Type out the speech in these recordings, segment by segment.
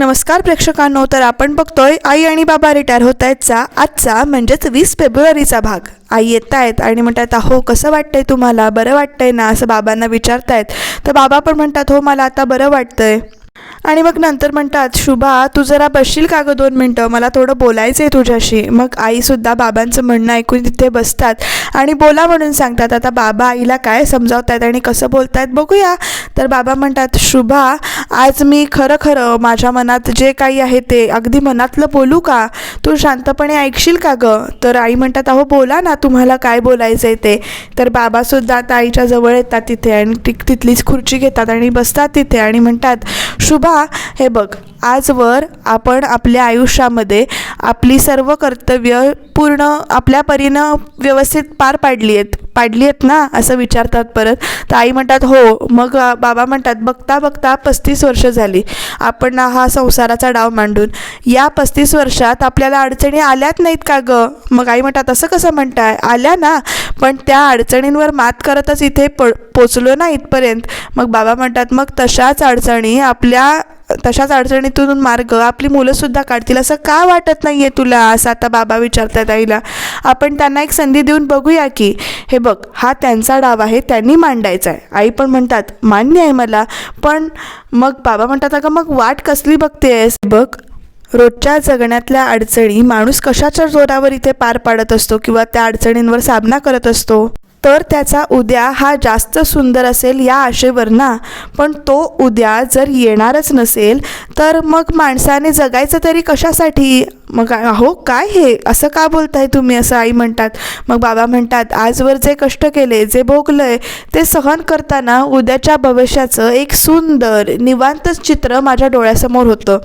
नमस्कार प्रेक्षकांनो तर आपण बघतोय आई आणि बाबा रिटायर होत आहेतचा आजचा म्हणजेच वीस फेब्रुवारीचा भाग. आई येत आहेत आणि म्हणतात अहो कसं वाटतंय तुम्हाला? बरं वाटतंय ना? असं बाबांना विचारतायत. तर बाबा पण म्हणतात हो मला आता बरं वाटतंय. आणि मग नंतर म्हणतात शुभा तू जरा बसशील का गं दोन मिनटं? मला थोडं बोलायचं आहे तुझ्याशी. मग आईसुद्धा बाबांचं म्हणणं ऐकून तिथे बसतात आणि बोला म्हणून सांगतात आता बाबा आईला काय समजावतायत आणि कसं बोलतायत? बघूया. तर बाबा म्हणतात शुभा आज मी खरं खरं माझ्या मनात जे काही आहे ते अगदी मनातलं बोलू का? तू शांतपणे ऐकशील का गं? तर आई म्हणतात अहो बोला ना तुम्हाला काय बोलायचं आहे ते. तर बाबासुद्धा आता आईच्या जवळ येतात तिथे आणि ती तिथलीच खुर्ची घेतात आणि बसतात तिथे आणि म्हणतात शुभा हे बघ आजवर आपण आपल्या आयुष्यामध्ये आपली सर्व कर्तव्य पूर्ण आपल्या परीनं व्यवस्थित पार पाडली आहेत. पाडली आहेत ना? असं विचारतात परत. तर आई म्हणतात हो. मग बाबा म्हणतात बघता बघता पस्तीस वर्ष झाली. आपण हा संसाराचा डाव मांडून या पस्तीस वर्षात आपल्याला अडचणी आल्यात नाहीत का गं? मग आई म्हणतात असं कसं म्हणताय? आल्या ना. पण त्या अडचणींवर मात करतच इथे प पोचलो ना इथपर्यंत. मग बाबा म्हणतात मग तशाच अडचणी आपल्या तशाच अडचणीतून मार्ग आपली मुलंसुद्धा काढतील. असं का वाटत नाही आहे तुला? असं आता बाबा विचारतात आईला. आपण त्यांना एक संधी देऊन बघूया की हे बघ हा त्यांचा डाव आहे त्यांनी मांडायचा आहे आई पण म्हणतात मान्य आहे मला पण मग बाबा म्हणतात अगं मग वाट कसली बघतेस बघ रोजच्या जगण्यातल्या अडचणी माणूस कशाच्या जोरावर इथे पार पाडत असतो किंवा त्या अडचणींवर सामना करत असतो? तर त्याचा उद्या हा जास्त सुंदर असेल या आशेवर ना पण तो उद्या जर येणारच नसेल तर मग माणसाने जगायचं तरी कशासाठी? मग अहो काय हे? असं का बोलताय तुम्ही? असं आई म्हणतात. मग बाबा म्हणतात आजवर जे कष्ट केले जे भोगलंय ते सहन करताना उद्याच्या भविष्याचं एक सुंदर निवांतच चित्र माझ्या डोळ्यासमोर होतं.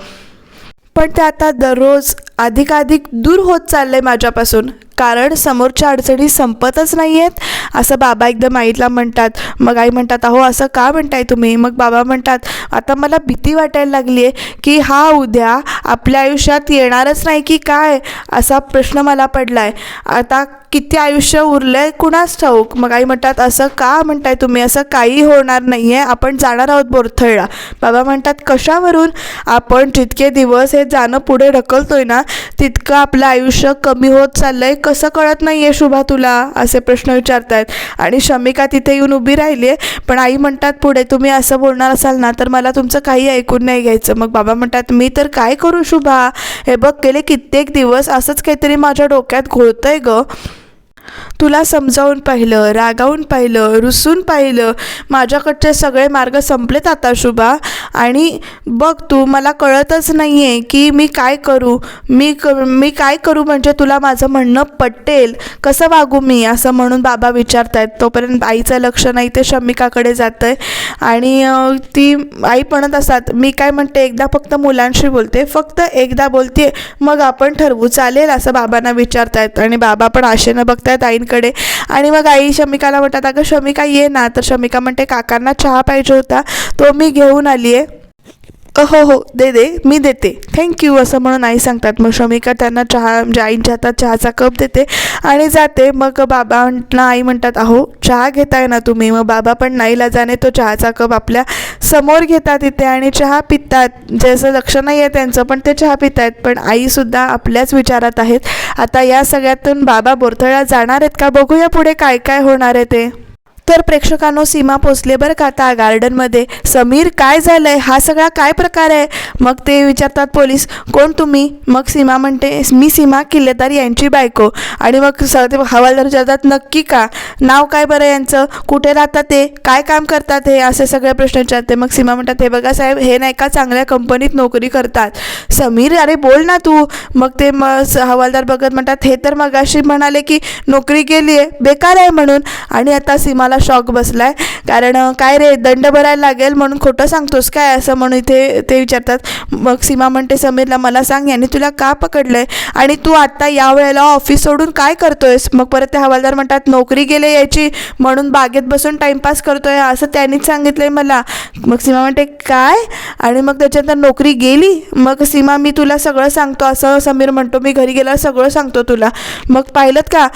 पण ते आता दररोज अधिकाधिक दूर होत चाललं आहे माझ्यापासून. कारण समोरच्या अडचणी संपतच नाही आहेत असं बाबा एकदम आईला म्हणतात. मग आई म्हणतात अहो असं का म्हणताय तुम्ही? मग बाबा म्हणतात आता मला भीती वाटायला लागली आहे की हा उद्या आपल्या आयुष्यात येणारच नाही की काय? असा प्रश्न मला पडला आहे आता किती आयुष्य उरलं आहे कुणाच ठाऊक? मग आई म्हणतात असं का म्हणताय तुम्ही? असं काही होणार नाही आहे आपण जाणार आहोत बोरथळला. बाबा म्हणतात कशावरून? आपण जितके दिवस हे जाणं पुढे ढकलतोय ना तितकं आपलं आयुष्य कमी होत चाललं आहे कसं कळत नाही आहे शुभा तुला? असे प्रश्न विचारतायत. आणि शमिका तिथे येऊन उभी राहिली आहे पण आई म्हणतात पुढे तुम्ही असं बोलणार असाल ना तर मला तुमचं काही ऐकून नाही घ्यायचं. मग बाबा म्हणतात मी तर काय करू शुभा? हे बघ गेले कित्येक दिवस असंच काहीतरी माझ्या डोक्यात घोळतं आहे गं. तुला समजावून पाहिलं रागावून पाहिलं रुसून पाहिलं माझ्याकडचे सगळे मार्ग संपलेत आता शुभा. आणि बघ तू मला कळतच नाही आहे की मी काय करू. मी क मी काय करू म्हणजे तुला माझं म्हणणं पटेल. कसं वागू मी? असं म्हणून बाबा विचारतायत. तोपर्यंत आईचं लक्ष नाही ते शमिकाकडे जातं आहे आणि ती आई म्हणत असतात मी काय म्हणते एकदा फक्त मुलांशी बोलते फक्त एकदा बोलते मग आपण ठरवू चालेल? असं बाबांना विचारतायत. आणि बाबा पण आशेनं बघतायत ताईंकडे. आणि मग आई शमिकाला म्हणतात अगं शमिका ये ना. तर शमिका म्हणते काकांना चहा पाहिजे होता तो मी घेऊन आली आहे हो हो दे दे मी देते. थँक्यू असं म्हणून आई सांगतात. मग श्रमिका त्यांना चहा म्हणजे आईंच्या हातात चहाचा कप देते आणि जाते. मग बाबांना आई म्हणतात अहो चहा घेताय ना तुम्ही? मग बाबा पण नाईला जाणे तो चहाचा कप आपल्यासमोर घेतात इथे आणि चहा पितात. जसं लक्ष नाही आहे त्यांचं पण ते चहा पित आहेत पण आईसुद्धा आपल्याच विचारात आहेत. आता या सगळ्यातून बाबा बोरथळा जाणार आहेत का? बघूया पुढे काय काय होणार आहे ते. तर प्रेक्षकांनो सीमा पोचले बरं का आता गार्डनमध्ये. समीर काय झालं आहे हा सगळा काय प्रकार आहे? मग ते विचारतात पोलीस कोण तुम्ही? मग सीमा म्हणते मी सीमा किल्लेदार यांची बायको. आणि मग स ते हवालदार विचारतात नक्की का? नाव काय बरं यांचं? कुठे राहतात ते? काय काम करतात हे? असे सगळे प्रश्न विचारते. मग सीमा म्हणतात हे बघा साहेब हे नाही का चांगल्या कंपनीत नोकरी करतात. समीर अरे बोल ना तू. मग ते मग हवालदार बघत म्हणतात हे तर मगाशी म्हणाले की नोकरी गेली आहे बेकार आहे म्हणून. आणि आता सीमाला शॉक बसलाय. कारण काय रे दंड भरायला लागेल म्हणून खोटं सांगतोस काय? असं म्हणून इथे ते विचारतात. मग सीमा म्हणते समीरला मला सांग याने तुला का पकडलं आहे आणि तू आत्ता या वेळेला ऑफिस सोडून काय करतोयस? मग परत ते हवालदार म्हणतात नोकरी गेले याची म्हणून बागेत बसून टाइमपास करतोय असं त्यांनीच आहे मला. मग सीमा म्हणते काय? आणि मग त्याच्यानंतर नोकरी गेली? मग सीमा मी तुला सगळं सांगतो असं समीर म्हणतो मी घरी गेला सगळं सांगतो तुला. मग पाहिलं का?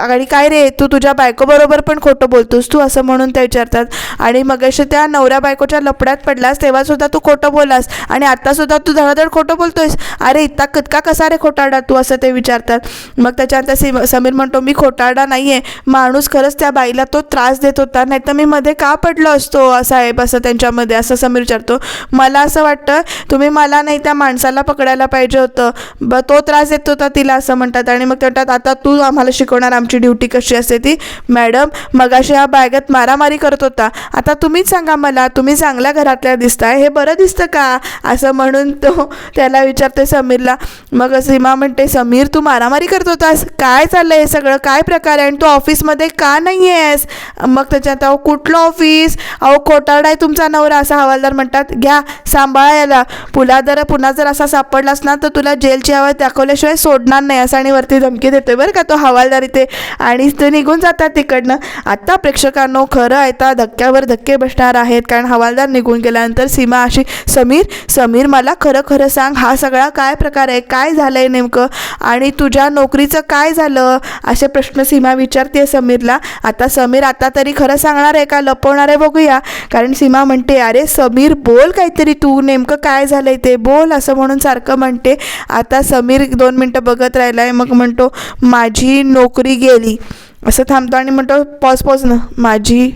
आणि काय रे तू तुझ्या बायकोबरोबर पण खोटं बोलतोस. बोलतोस तू असं म्हणून ते विचारतात. आणि मगाशी त्या नवऱ्या बायकोच्या लपड्यात पडलास तेव्हासुद्धा तू खोटं बोलास आणि आत्तासुद्धा तू धडाधड खोटं बोलतोयस. अरे इतका कितका कसा रे खोटारडा तू असं ते विचारतात. मग त्याच्यानंतर सिम समीर म्हणतो मी खोटारडा नाही आहे माणूस खरंच त्या बाईला तो त्रास देत होता. नाही तर मी मध्ये का पडलो असतो साहेब? असं त्यांच्यामध्ये असं समीर विचारतो. मला असं वाटतं तुम्ही मला नाही त्या माणसाला पकडायला पाहिजे होतं. ब तो त्रास देत होता तिला असं म्हणतात. आणि मग ते म्हणतात आता तू आम्हाला शिकवणार आमची ड्युटी कशी असते ती. मॅडम मगाशी हा बागेत मारामारी करत होता. आता तुम्हीच सांगा मला तुम्ही चांगल्या घरातल्या दिसताय हे बरं दिसतं का? असं म्हणून तो त्याला विचारते समीरला. मग सीमा म्हणते समीर तू मारामारी करत होतास? काय चाललंय हे सगळं? काय प्रकार आहे? आणि तू ऑफिसमध्ये का नाही आहेस मग त्याच्यात अहो कुठलं ऑफिस? अहो खोटारडा आहे तुमचा नवरा असा हवालदार म्हणतात. घ्या सांभाळा याला. पुला जर पुन्हा जर असा सापडलास ना तर तुला जेलची हवा दाखवल्याशिवाय सोडणार नाही असं आणि वरती धमकी देतोय बरं का तो हवालदार इथे. आणि ते निघून जातात तिकडनं. आत्ता प्रेक्षकांनो खरं आता धक्क्यावर धक्के बसणार आहेत. कारण हवालदार निघून गेल्यानंतर सीमा अशी समीर समीर मला खरं खरं सांग हा सगळा काय प्रकार आहे? काय झालं आहे नेमकं? आणि तुझ्या नोकरीचं काय झालं? असे प्रश्न सीमा विचारते समीरला. आता समीर आता तरी खरं सांगणार आहे का? लपवणार आहे बघूया. कारण सीमा म्हणते अरे समीर बोल काहीतरी तू नेमकं काय झालं आहे ते? बोल असं म्हणून सारखं म्हणते. आता समीर दोन मिनटं बघत राहिलाय. मग म्हणतो माझी नोकरी गेली. असं थांबतो आणि म्हणतो पॉज पॉज ना माझी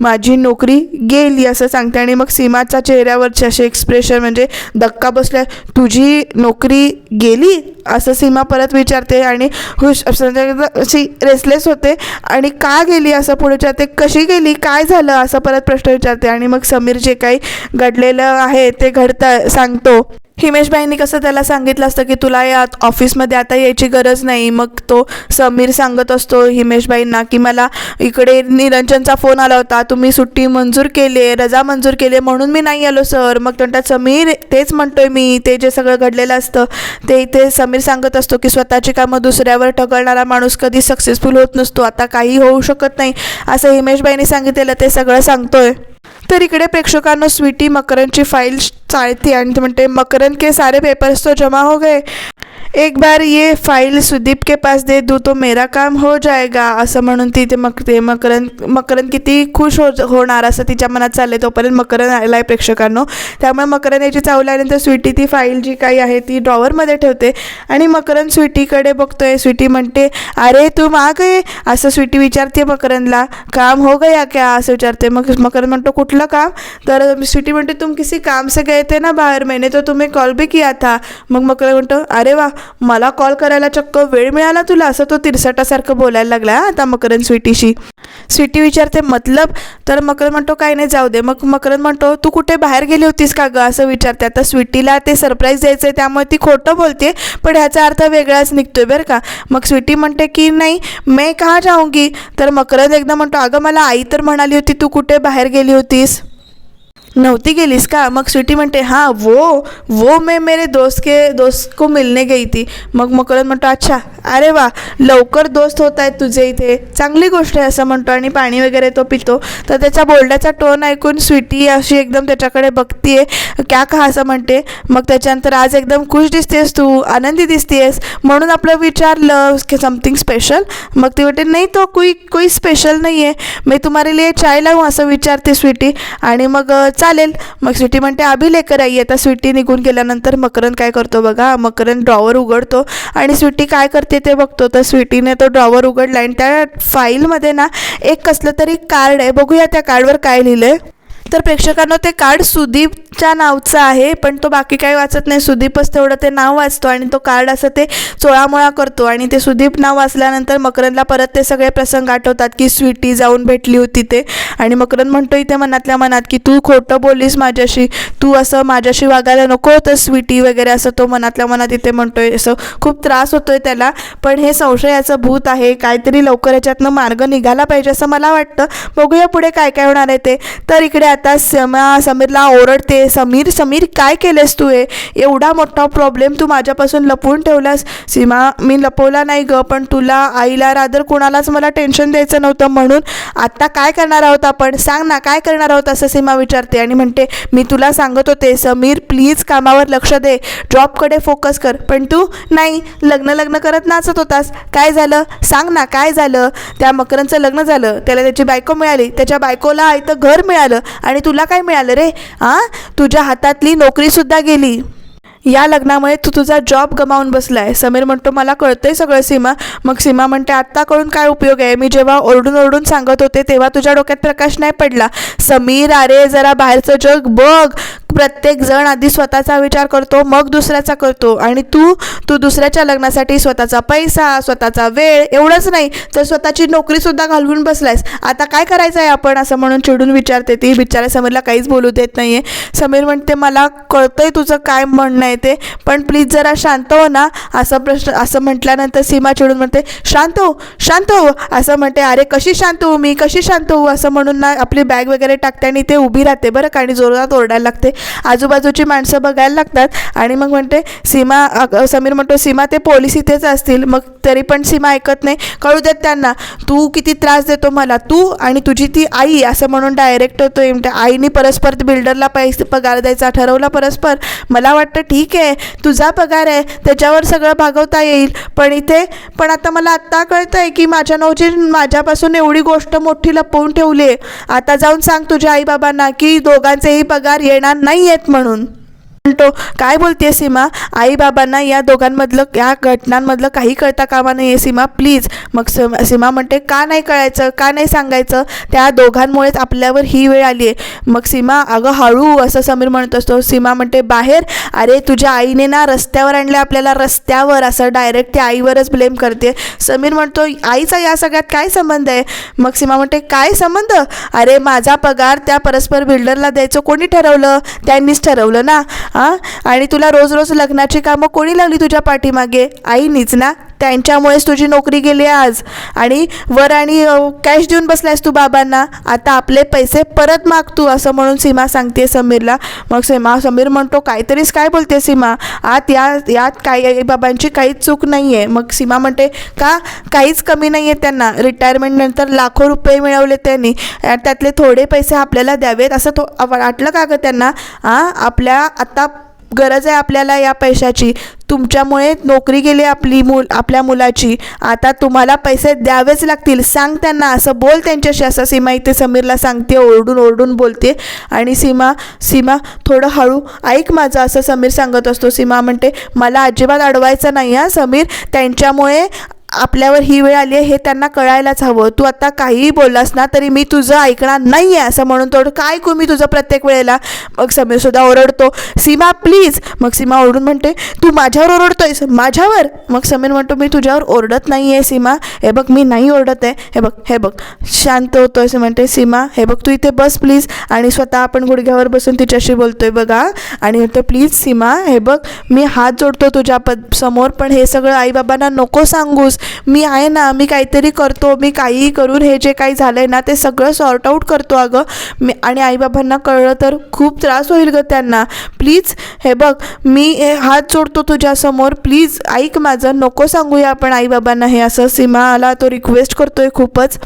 माझी नोकरी गेली असं सांगते. आणि मग सीमाच्या चेहऱ्यावरचे असे एक्सप्रेशन म्हणजे धक्का बसल्या तुझी नोकरी गेली? असं सीमा परत विचारते आणि हुश असं म्हणजे अशी रेसलेस होते. आणि का गेली? असं पुढे विचारते. कशी गेली? काय झालं? असं परत प्रश्न विचारते. आणि मग समीर जे काही घडलेलं आहे ते घडतं सांगतो. हिमेशबाईंनी कसं त्याला सांगितलं असतं की तुला या ऑफिसमध्ये आता यायची गरज नाही मग तो समीर सांगत असतो हिमेशबाईंना की मला इकडे निरंजनचा फोन आला होता तुम्ही सुट्टी मंजूर केली रजा मंजूर केली म्हणून मी नाही आलो सर. मग ते म्हणतात समीर तेच म्हणतोय मी ते जे सगळं घडलेलं असतं ते इथे समीर सांगत असतो की स्वतःची कामं दुसऱ्यावर ढकलणारा माणूस कधी सक्सेसफुल होत नसतो आता काही होऊ शकत नाही असं हिमेशबाईंनी सांगितलेलं ते सगळं सांगतोय. तर इकडे प्रेक्षकांनो स्वीटी मकरनची फाईल चाळते आणि ते म्हणते मकरन के सारे पेपर्स तो जमा हो गए. एक बार ये फाईल सुदीप के पास दे दू तो मेरा काम हो जाएगा असं म्हणून ती ते मग ते मकरन मकरन किती खुश हो होणार असं तिच्या मनात चाललंय तोपर्यंत मकरन आला आहे प्रेक्षकांनो. त्यामुळे मकरन याची चावल्यानंतर स्वीटी ती फाईल जी काही आहे ती ड्रॉवरमध्ये ठेवते आणि मकरन स्वीटीकडे बघतोय. स्वीटी म्हणते अरे तू माग आहे असं स्वीटी विचारते मकरनला काम हो गया क्या? असं विचारते मग मकरन म्हणतो कुठलं काम? तर स्वीटी म्हणते तुम किसी काम से गए थे ना बाहेर? मैंने तो तुम्ही कॉल भी किया था. मग मकरन म्हणतो अरे वा मला कॉल करायला चक्क वेळ मिळाला तुला? असं तो तिरसटासारखं बोलायला लागला आता मकरन स्वीटीशी. स्वीटी विचारते मतलब? तर मकरन म्हणतो काय नाही जाऊ दे. मग मकरन म्हणतो तू कुठे बाहेर गेली होतीस का गं? असं विचारते. आता स्वीटीला ते सरप्राईज द्यायचं आहे त्यामुळे ती खोटं बोलते पण ह्याचा अर्थ वेगळाच निघतोय बरं का. मग स्वीटी म्हणते की नाही मैं कहाँ जाऊंगी? तर मकरन एकदा म्हणतो अगं मला आई तर म्हणाली होती तू कुठे बाहेर गेली होतीस? नव्हती गेलीस का? मग स्वीटी म्हणते हां वो वो मैं मेरे दोस्त के दोस्त को मिलने गई ती मग मकरन म्हणतो अच्छा अरे वा लवकर दोस्त होत आहेत तुझे इथे. चांगली गोष्ट आहे असं म्हणतो आणि पाणी वगैरे तो पितो. तर त्याच्या बोलण्याचा टोन ऐकून स्वीटी अशी एकदम त्याच्याकडे बघतीये. क्या का असं म्हणते. मग त्याच्यानंतर आज एकदम खुश दिसतेस तू आनंदी दिसतेस. म्हणून आपलं विचारलं की समथिंग स्पेशल मग ती म्हणते नाही तो कोई कोई स्पेशल नाही आहे मी तुम्हाला लिए चाय लावू असं विचारते स्वीटी. आणि मग चालेल. मग स्वीटी म्हणते अभि लेकर आई आता स्वीटी निघून गेल्यानंतर मकरन काय करतो बघा? मकरन ड्रॉवर उघडतो आणि स्वीटी काय करते ते बघतो. तर स्वीटीने तो ड्रॉवर उघडला आणि त्या फाईलमध्ये ना एक कसलं तरी कार्ड आहे. बघूया त्या कार्डवर काय लिहिलं आहे तर प्रेक्षकांना ते कार्ड सुदीपच्या नावचं आहे पण तो बाकी काही वाचत नाही. सुदीपच तेवढं ते नाव वाचतो आणि तो कार्ड असं ते चोळामोळा करतो. आणि ते सुदीप नाव वाचल्यानंतर मकरंदला परत ते सगळे प्रसंग आठवतात की स्वीटी जाऊन भेटली होती ते. आणि मकरंद म्हणतो इथे मनातल्या मनात की तू खोटं बोललीस माझ्याशी तू असं माझ्याशी वागायला नको होतं स्वीटी वगैरे असं तो मनातल्या मनात इथे म्हणतोय. असं खूप त्रास होतोय त्याला. पण हे संशयाचं भूत आहे काहीतरी लवकर याच्यातनं मार्ग निघाला पाहिजे असं मला वाटतं. बघूया पुढे काय काय होणार आहे ते. तर इकडे आता समा समीरला ओरडते समीर समीर काय केलेस तू हे? एवढा मोठा प्रॉब्लेम तू माझ्यापासून लपवून ठेवलास? सीमा मी लपवला नाही ग पण तुला आईला रादर कोणालाच मला टेन्शन द्यायचं नव्हतं म्हणून आत्ता काय करणार आहोत आपण? सांग ना काय करणार आहोत असं सीमा विचारते आणि म्हणते मी तुला सांगत होते समीर प्लीज कामावर लक्ष दे. जॉबकडे फोकस कर. पण तू नाही. लग्न लग्न करत नाचत होतास. काय झालं? सांग ना काय झालं? त्या मकरंचं लग्न झालं. त्याला त्याची बायको मिळाली. त्याच्या बायकोला इथं घर मिळालं. आणि तुला काय मिळालं रे? हां तुझ्या हातातली नोकरीसुद्धा गेली. या लग्नामुळे तू तुझा जॉब गमावून बसलाय. समीर म्हणतो मला कळतंय सगळं सीमा. मग सीमा म्हणते आत्ता कळून काय उपयोग आहे? मी जेव्हा ओरडून ओरडून सांगत होते तेव्हा तुझ्या डोक्यात प्रकाश नाही पडला. समीर अरे जरा बाहेरचं जग बघ. प्रत्येक जण आधी स्वतःचा विचार करतो मग दुसऱ्याचा करतो. आणि तू तू दुसऱ्याच्या लग्नासाठी स्वतःचा पैसा स्वतःचा वेळ एवढंच नाही. तर स्वतःची नोकरीसुद्धा घालवून बसलायस. आता काय करायचं आहे आपण? असं म्हणून चिडून विचारते ती. बिचाऱ्या समीरला काहीच बोलू देत नाही आहे समीर म्हणते मला कळतं आहे तुझं काय म्हणणं आहे ते पण प्लीज जरा शांत हो ना. असं प्रश्न असं म्हटल्यानंतर सीमा चिडून म्हणते शांत हो शांत हो. असं म्हणते अरे कशी शांत हो मी? कशी शांत हो? असं म्हणून ना आपली बॅग वगैरे टाकते आणि ते उभी राहते बरं का आणि जोरात ओरडायला लागते. आजूबाजूची माणसं बघायला लागतात. आणि मग म्हणते सीमा समीर म्हणतो सीमा ते पोलीस इथेच असतील. मग तरी पण सीमा ऐकत नाही. कळू देत त्यांना तू किती त्रास देतो मला. तू आणि तुझी ती आई असं म्हणून डायरेक्ट होतोय म्हणते आईने परस्पर बिल्डरला पैसे पगार द्यायचा ठरवला परस्पर. मला वाटतं ठीक आहे. तुझा पगार आहे. त्याच्यावर सगळं भागवता येईल. पण इथे पण आता मला आत्ता कळतं आहे की माझ्या नवची माझ्यापासून एवढी गोष्ट मोठी लपवून ठेवली आहे आता जाऊन सांग तुझ्या आईबाबांना की दोघांचेही पगार येणार नाही. नाही आहेत म्हणून. म्हणतो काय बोलते सीमा? आई बाबांना या दोघांमधलं या घटनांमधलं काही कळता कामा नाही आहे सीमा प्लीज. मग सीमा म्हणते का नाही कळायचं? का नाही सांगायचं? त्या दोघांमुळेच आपल्यावर ही वेळ आली आहे. मग सीमा अगं हळू असं समीर म्हणत असतो. सीमा म्हणते बाहेर? अरे तुझ्या आईने ना रस्त्यावर आणले आपल्याला रस्त्यावर. असं डायरेक्ट त्या आईवरच ब्लेम करते. समीर म्हणतो आईचा या सगळ्यात काय संबंध आहे? मग सीमा म्हणते काय संबंध? अरे माझा पगार त्या परस्पर बिल्डरला द्यायचं कोणी ठरवलं? त्यांनीच ठरवलं ना. हां? आणि तुला रोज रोज लग्नाची कामं कोणी लावली तुझ्या पाठीमागे? आईनीच ना? त्यांच्यामुळेच तुझी नोकरी गेली आज. आणि वर आणि कॅश देऊन बसलायस तू बाबांना. आता आपले पैसे परत माग तू असं म्हणून सीमा सांगते समीरला. मग सीमा समीर म्हणतो काहीतरीच काय बोलते सीमा? आत या यात काही बाबांची काहीच चूक नाही आहे मग सीमा म्हणते का? काहीच कमी नाही आहे त्यांना रिटायरमेंटनंतर लाखो रुपये मिळवले त्यांनी. त्यातले थोडे पैसे आपल्याला द्यावेत. असं तो वाटलं का गं त्यांना? हां आपल्या आता गरज आहे आपल्याला या पैशाची. तुमच्यामुळे नोकरी गेली आपली मूल आपल्या मुलाची. आता तुम्हाला पैसे द्यावेच लागतील. सांग त्यांना असं बोल त्यांच्याशी असं सीमा इथे समीरला सांगते ओरडून ओरडून बोलते. आणि सीमा सीमा थोडं हळू ऐक माझं असं समीर सांगत असतो. सीमा म्हणते मला अजिबात अडवायचं नाही हा समीर. त्यांच्यामुळे आपल्यावर ही वेळ आली आहे हे त्यांना कळायलाच हवं. तू आता काहीही बोललास ना तरी मी तुझं ऐकणार नाही आहे असं म्हणून थोडं काय ऐकू मी तुझं प्रत्येक वेळेला? मग समीरसुद्धा ओरडतो. सीमा प्लीज. मग सीमा ओरडून म्हणते तू माझ्यावर ओरडतोयस. माझ्यावर? मग समीर म्हणतो मी तुझ्यावर ओरडत नाही आहे सीमा. हे बघ मी नाही ओरडत आहे. हे बघ हे बघ. शांत होतो असं म्हणते सीमा हे बघ तू इथे बस प्लीज. आणि स्वतः आपण गुडघ्यावर बसून तिच्याशी बोलतोय बघा. आणि म्हणतो प्लीज सीमा हे बघ मी हात जोडतो तुझ्या पद समोर. पण हे सगळं आईबाबांना नको सांगूस. मी आहे ना मी काहीतरी करतो मी काहीही करून हे जे काही झालं आहे ना ते सगळं सॉर्ट आऊट करतो अगं. मी आणि आईबाबांना कळलं तर खूप त्रास होईल गं त्यांना. प्लीज हे बघ मी हे हात जोडतो तुझ्यासमोर प्लीज ऐक माझं नको सांगूया आपण आईबाबांना. हे असं सीमाला तो रिक्वेस्ट करतो आहे खूपच.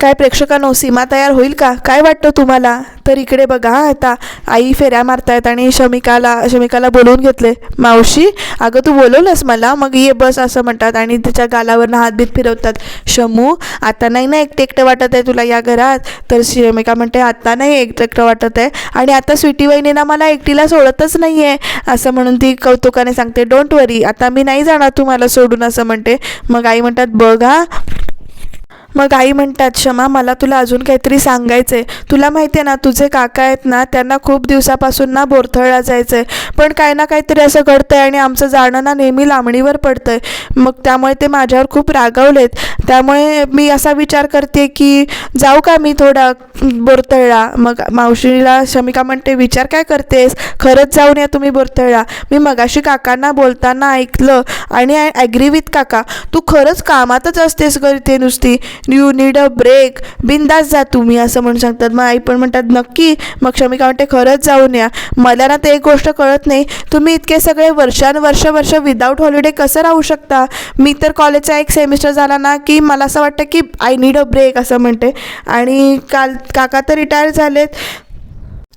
काय प्रेक्षकांनो सीमा तयार होईल का? काय वाटतं तुम्हाला? तर इकडे बघा आता आई फेऱ्या मारतायत आणि शमिकाला शमिकाला बोलवून घेतले मावशी अगं तू बोलवलंस मला मग ये बस असं म्हणतात आणि तिच्या गालावरनं हातबीत फिरवतात. शमू आता नाही ना एकटं एकटं वाटत आहे तुला या घरात? तर शमिका म्हणते आता नाही एकटं एकटं वाटत आहे. आणि आता स्वीटी वहिनीना मला एकटीला सोडतच नाही आहे असं म्हणून ती कौतुकाने सांगते डोंट वरी आता मी नाही जाणार तू मला सोडून असं म्हणते. मग आई म्हणतात बघ हा मग आई म्हणतात क्षमा मला तुला अजून काहीतरी सांगायचं आहे तुला माहिती आहे ना तुझे काका आहेत ना त्यांना खूप दिवसापासून ना बोरथळला जायचं आहे पण काय ना काहीतरी असं घडतं आहे आणि आमचं जाणं ना नेहमी लांबणीवर पडतं आहे मग त्यामुळे ते माझ्यावर खूप रागावलेत. त्यामुळे मी असा विचार करते की जाऊ का मी थोडा बोरथळला? मग मावशीला शमिका म्हणते विचार काय करतेस? खरंच जाऊन या तुम्ही बोरथळला. मी मगाशी काकांना बोलताना ऐकलं आणि ॲग्री विथ काका तू खरंच कामातच असतेस ग ते नुसती. यू नीड अ ब्रेक बिंदास जा तुम्ही असं म्हणू सांगतात मग आई पण म्हणतात नक्की मग शमिका म्हणते खरंच जाऊन या. मला ना ते एक गोष्ट कळत नाही. तुम्ही इतके सगळे वर्षानुवर्ष वर्ष विदाऊट हॉलिडे कसं राहू शकता? मी तर कॉलेजचा एक सेमिस्टर झाला ना की मला असं वाटतं की आय नीड अ ब्रेक असं म्हणते. आणि काल काका तर रिटायर झालेत.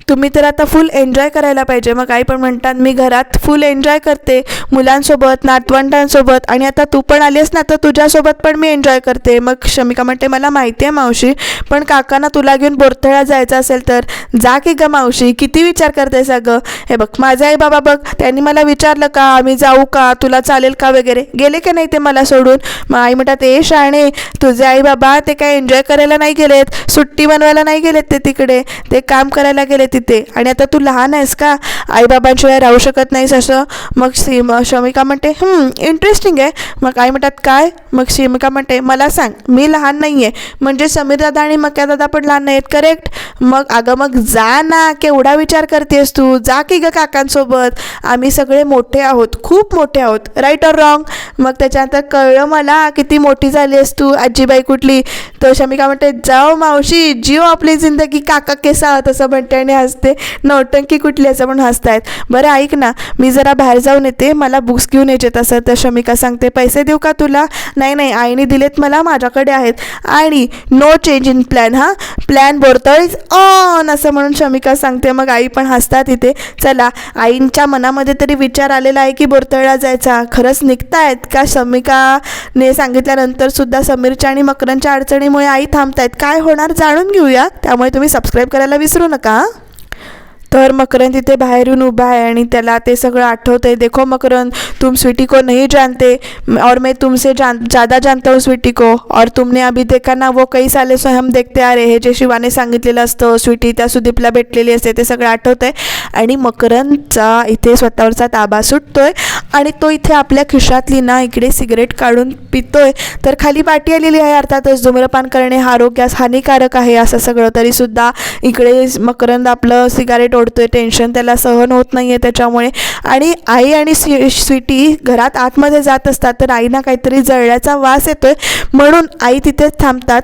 तुम्ही तर आता फुल एन्जॉय करायला पाहिजे. मग आई पण म्हणतात मी घरात फुल एन्जॉय करते. मुलांसोबत नातवंडांसोबत आणि आता तू पण आलीस ना तर तुझ्यासोबत पण मी एन्जॉय करते. मग शमिका म्हणते मला माहिती आहे मावशी पण काकांना तुला घेऊन बोरथळा जायचं असेल तर जा की ग मावशी किती विचार करतेस अगं? हे बघ माझे आई बाबा बघ त्यांनी मला विचारलं का आम्ही जाऊ का तुला चालेल का वगैरे? गेले की नाही ते मला सोडून? मग आई म्हणतात ए शाणे तुझे आई बाबा ते काय एन्जॉय करायला नाही गेलेत सुट्टी बनवायला नाही गेलेत ते तिकडे ते काम करायला गेलेत. तिथे. आणि आता तू लहान आहेस का? आईबाबांशिवाय राहू शकत नाहीस असं. मग सीम शमिका म्हणते इंटरेस्टिंग आहे. मग आई म्हणतात काय? मग शमिका म्हणते मला सांग मी लहान नाही आहे म्हणजे समीर दादा आणि मक्या दादा पण लहान नाही आहेत करेक्ट मग अगं मग जा ना केवढा विचार करतेस तू? जा की ग काकांसोबत. आम्ही सगळे मोठे आहोत खूप मोठे आहोत. राईट ऑर रॉंग मग त्याच्यानंतर कळलं मला किती मोठी झाली आहेस तू आजीबाई कुठली? तर शमिका म्हणते जाओ मावशी जिओ आपली जिंदगी काका केसा तसं म्हणते. आणि हसते. नौटंकी कुठली असं म्हणून हसतायत. बरं ऐक ना मी जरा बाहेर जाऊन येते. मला बुक्स घेऊन यायचे तसं तर शमिका सांगते पैसे देऊ का तुला? नाही नाही आईने दिलेत मला माझ्याकडे आहेत. आणि नो चेंज इन प्लॅन हां? प्लॅन बोरतळीच ऑन असं म्हणून शमिका सांगते. मग आई पण हसतात इथे. चला आईंच्या मनामध्ये तरी विचार आलेला आहे की बोरतळला जायचा. खरंच निघतायत का शमिकाने सांगितल्यानंतर सुद्धा समीरच्या आणि मकरांच्या अडचणीमुळे आई थांबतायत? काय होणार जाणून घेऊया. त्यामुळे तुम्ही सबस्क्राईब करायला विसरू नका तर मकरंद तिथे बाहेर येऊन उभा आहे आणि त्याला ते सगळं आठवतं आहे देखो मकरंद तुम स्वीटी को नहीं जानते और मैं तुमसे जान ज़्यादा जानता हूँ स्वीटी को और तुमने अभी देखा ना वो कई साले स्वयं हम देखते आ हे। जे शिवाने सांगितलेलं असतं स्वीटी त्या सुदीपला भेटलेली असते ते सगळं आठवतं आहे आणि मकरंदचा इथे स्वतःवरचा ताबा सुटतोय. आणि तो इथे आपल्या खिशातली ना इकडे सिगरेट काढून पितोय. तर खाली बाटी आलेली आहे अर्थातच. धूम्रपान करणे हा आरोग्यास हानिकारक आहे असं सगळं. तरीसुद्धा इकडे मकरंद आपलं सिगारेट ओढतोय. टेन्शन त्याला सहन होत नाही आहे त्याच्यामुळे. आणि आई आणि स्वी स्वीटी घरात आतमध्ये जात असतात. तर आईना काहीतरी जळल्याचा वास येतोय. म्हणून आई तिथेच थांबतात.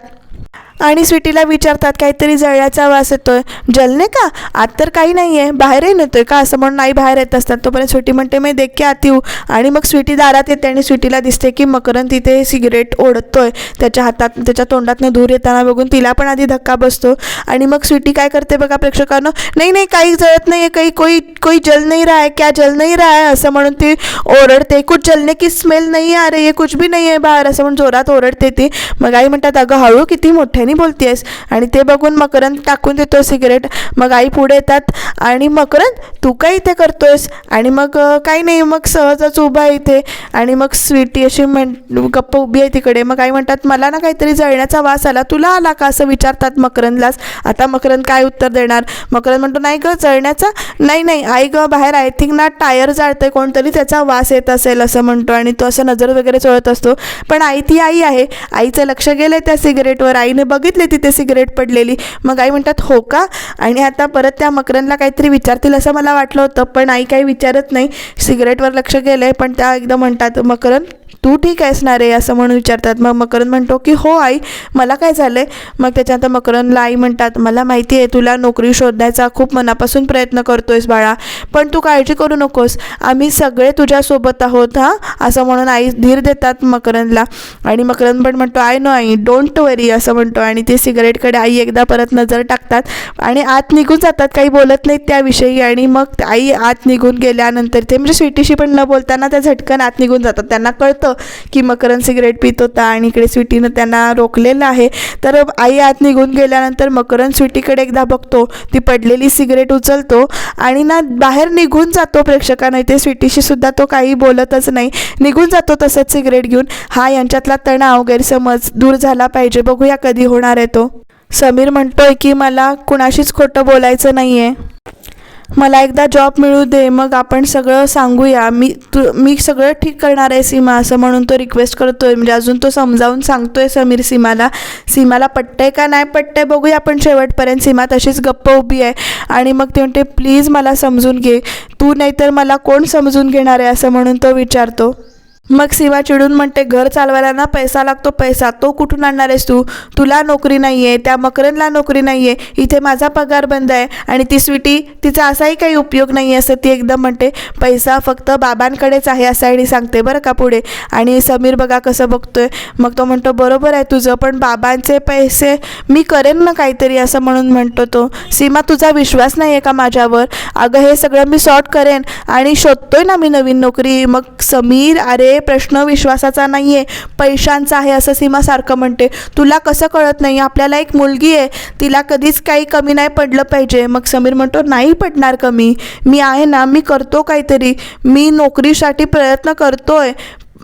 आणि स्वीटीला विचारतात काहीतरी जळल्याचा वास येतोय. जलने का? आत तर काही नाही आहे बाहेरही आहे का? असं म्हणून आई बाहेर येत असतात. तोपर्यंत स्वीटी म्हणते मी देख के आती हूँ आणि मग स्वीटी दारात येते आणि स्वीटीला दिसते की मकरंद तिथे सिगरेट ओढतोय. त्याच्या हातात त्याच्या तोंडातनं धूर येताना बघून तिला पण आधी धक्का बसतो. आणि मग स्वीटी काय करते बघा प्रेक्षकांना नाही नाही काही जळत नाही आहे काही कोई कोई जल नाही रहा है क्या जल नाही रहा है? असं म्हणून ती ओरडते. कुठ जलने की स्मेल नाही आ रही है कुछ भी नाही आहे बाहेर. असं म्हणून जोरात ओरडते ती. मग आई म्हणतात अगं हळू किती मोठ्याने बोलतेस आणि ते बघून मकरंद टाकून देतो सिगरेट. मग आई पुढे येतात आणि मकरंद तू काय इथे करतोयस? आणि मग काही नाही मग सहजच उभा आहे इथे. आणि मग स्वीटी अशी म्हण गप्प उभी आहे तिकडे. मग आई म्हणतात मला ना काहीतरी जळण्याचा वास आला. तुला आला का? असं विचारतात मकरंदलाच. आता मकरंद काय उत्तर देणार? मकरंद म्हणतो नाही ग जळण्याचा नाही नाही. आई ग बाहेर आय थिंक ना टायर जाळतंय. कोणतरी त्याचा वास येत असेल असं म्हणतो. आणि तो असं नजर वगैरे चोळत असतो. पण आई ती आई आहे. आईचं लक्ष गेलं त्या सिगरेटवर. आईने बघ बघितले तिथे सिगरेट पडलेली. मग आई म्हणतात हो का? आणि आता परत त्या मकरंदला काहीतरी विचारतील असं मला वाटलं होतं पण आई काही विचारत नाही. सिगरेटवर लक्ष गेलं आहे पण त्या एकदम म्हणतात मकरंद तू ठीक आहेस ना रे असं म्हणून विचारतात. मग मकरंद म्हणतो की हो आई मला काय झालं आहे मग त्याच्यानंतर मकरंदला आई म्हणतात मला माहिती आहे तुला नोकरी शोधण्याचा खूप मनापासून प्रयत्न करतोयस बाळा पण तू काळजी करू नकोस. आम्ही सगळे तुझ्यासोबत आहोत हां? असं म्हणून आई धीर देतात मकरंदला आणि मकरंद पण म्हणतो आय नो आई डोंट वरी असं म्हणतो. आणि ते सिगरेटकडे आई एकदा परत नजर टाकतात. आणि आत निघून जातात काही बोलत नाहीत त्याविषयी. आणि मग आई आत निघून गेल्यानंतर ते म्हणजे स्वीटीशी पण न बोलताना त्या झटकन आत निघून जातात. त्यांना कळतं. की मकरंद सिगरेट पित होता आणि इकडे स्वीटीनं त्यांना रोखलेलं आहे. तर आई आत निघून गेल्यानंतर मकरंद स्वीटीकडे एकदा बघतो ती पडलेली सिगरेट उचलतो आणि ना बाहेर निघून जातो प्रेक्षकांना. इथे स्वीटीशी सुद्धा तो काही बोलतच नाही. निघून जातो तसंच सिगरेट घेऊन. हा यांच्यातला तणाव गैरसमज दूर झाला पाहिजे. बघूया कधी होणार आहे तो. समीर म्हणतोय की मला कुणाशीच खोटं बोलायचं नाही आहे मला एकदा जॉब मिळू दे मग आपण सगळं सांगूया. मी तू मी सगळं ठीक करणार आहे सीमा असं म्हणून तो रिक्वेस्ट करतो आहे म्हणजे अजून तो समजावून सांगतो आहे समीर सीमाला. सीमाला पटतंय का नाही पटतंय बघूया आपण शेवटपर्यंत. सीमा तशीच गप्प उभी आहे. आणि मग ते म्हणते प्लीज मला समजून घे. तू नाहीतर मला कोण समजून घेणार आहे? असं म्हणून तो विचारतो. मग सीमा चिडून म्हणते घर चालवायला ना पैसा लागतो पैसा. तो कुठून आणणार आहेस तू? तुला नोकरी नाही आहे त्या मकरनला नोकरी नाही आहे इथे माझा पगार बंद आहे आणि ती स्वीटी तिचा असाही काही उपयोग नाही आहे असं ती एकदम म्हणते. पैसा फक्त बाबांकडेच आहे असं आणि सांगते बरं का पुढे. आणि समीर बघा कसं बघतोय. मग तो म्हणतो बरोबर आहे तुझं पण बाबांचे पैसे मी करेन ना काहीतरी असं म्हणून म्हणतो तो. सीमा तुझा विश्वास नाही आहे का माझ्यावर? अगं हे सगळं मी सॉर्ट करेन आणि शोधतोय ना मी नवीन नोकरी. मग समीर अरे प्रश्न विश्वासाचा नाही आहे पैशांचा आहे असं सीमा सारखं म्हणते. तुला कसं कळत नाही? आपल्याला एक मुलगी आहे. तिला कधीच काही कमी नाही पडलं पाहिजे. मग समीर म्हणतो नाही पडणार कमी. मी आहे ना मी करतो काहीतरी. मी नोकरीसाठी प्रयत्न करतोय.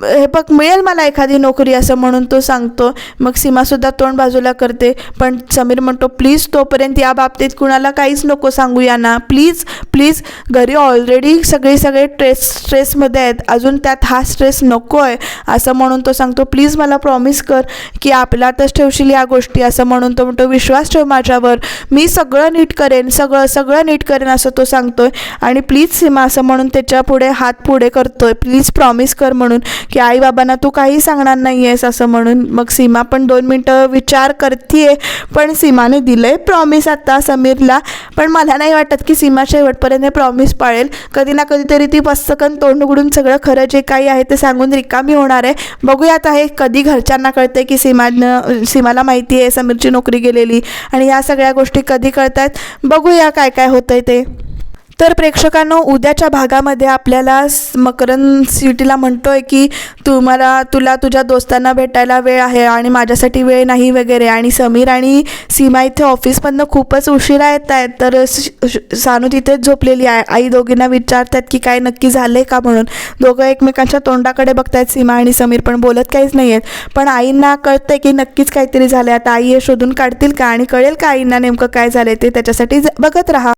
हे बघ मिळेल मला एखादी नोकरी असं म्हणून तो सांगतो. मग सीमासुद्धा तोंड बाजूला करते. पण समीर म्हणतो प्लीज तोपर्यंत या बाबतीत कुणाला काहीच नको सांगूया ना. प्लीज प्लीज घरी ऑलरेडी सगळे सगळे ट्रेस स्ट्रेसमध्ये आहेत. अजून त्यात हा स्ट्रेस नको आहे असं म्हणून तो सांगतो प्लीज मला प्रॉमिस कर की आपल्यातच ठेवशील या गोष्टी. असं म्हणून तो म्हणतो विश्वास ठेव माझ्यावर. मी सगळं नीट करेन सगळं सगळं नीट करेन असं तो सांगतोय. आणि प्लीज सीमा असं म्हणून त्याच्या पुढे हात पुढे करतोय. प्लीज प्रॉमिस कर म्हणून. की आई बाबांना तू काही सांगणार नाही आहेस असं म्हणून मग सीमा पण दोन मिनटं विचार करतीये. पण सीमाने दिलं आहे प्रॉमिस आता समीरला. पण मला नाही वाटत की सीमा शेवटपर्यंत प्रॉमिस पाळेल. कधी ना कधीतरी ती पस्तकन तोंड उघडून सगळं खरं जे काही आहे ते सांगून रिकामी होणार आहे. बघूयात आहे कधी घरच्यांना कळते की सीमानं सीमाला माहिती आहे समीरची नोकरी गेलेली. आणि या सगळ्या गोष्टी कधी कळत आहेत बघूया काय काय होतंय ते. तर प्रेक्षकांनो उद्याच्या भागामध्ये आपल्याला मकरन सिटीला म्हणतो आहे की तुम्हाला तुला तुझ्या दोस्तांना भेटायला वेळ आहे आणि माझ्यासाठी वेळ नाही वगैरे. आणि समीर आणि सीमा इथे ऑफिसमधनं खूपच उशिरा येत आहेत तर सानू तिथेच झोपलेली आहे. आई दोघींना विचारतात की काय नक्की झालं आहे का म्हणून. दोघं एकमेकांच्या तोंडाकडे बघतायत. सीमा आणि समीर पण बोलत काहीच नाही आहेत पण आईंना कळतंय की नक्कीच काहीतरी झालं आहे आता आई हे शोधून काढतील का आणि कळेल का आईंना नेमकं काय झालं ते त्याच्यासाठी ज- बघत राहा.